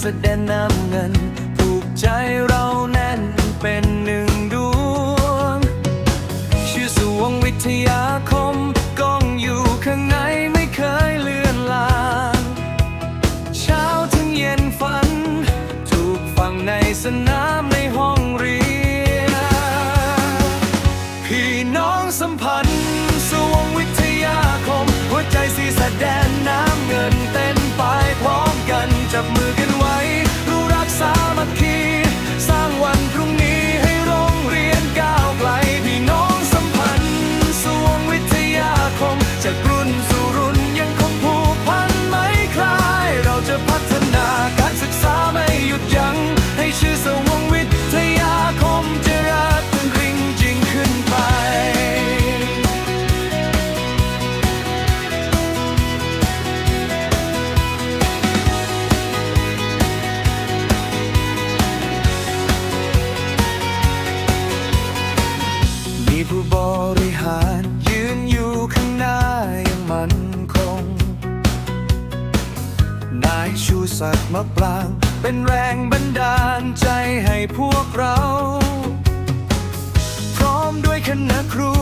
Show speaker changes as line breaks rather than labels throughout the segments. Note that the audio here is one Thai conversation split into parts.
แสดงน้ำเงิน ผูกใจเราแน่นเป็นหนึ่งดวง ชื่อสวงวิทยาคมกองอยู่ข้างในไม่เคยเลื่อนลางเช้าถึงเย็นฝัน ถูกฝังในสนาม สัตว์มาปราง เป็นแรงบันดาลใจให้พวกเรา พร้อมด้วยคณะครู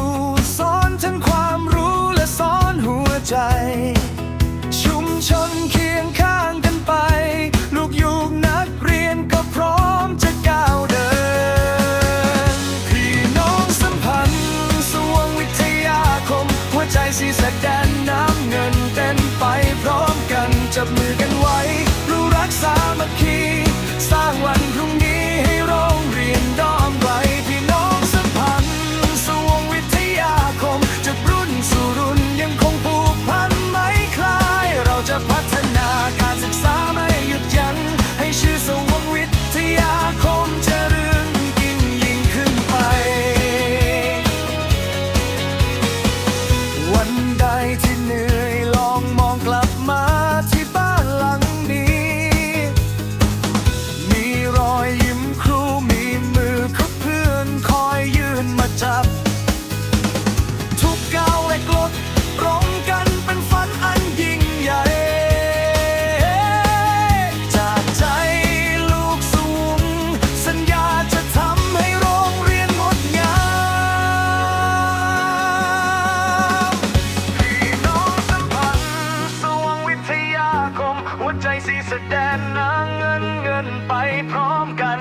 แสดงนางเงินเงินไปพร้อมกัน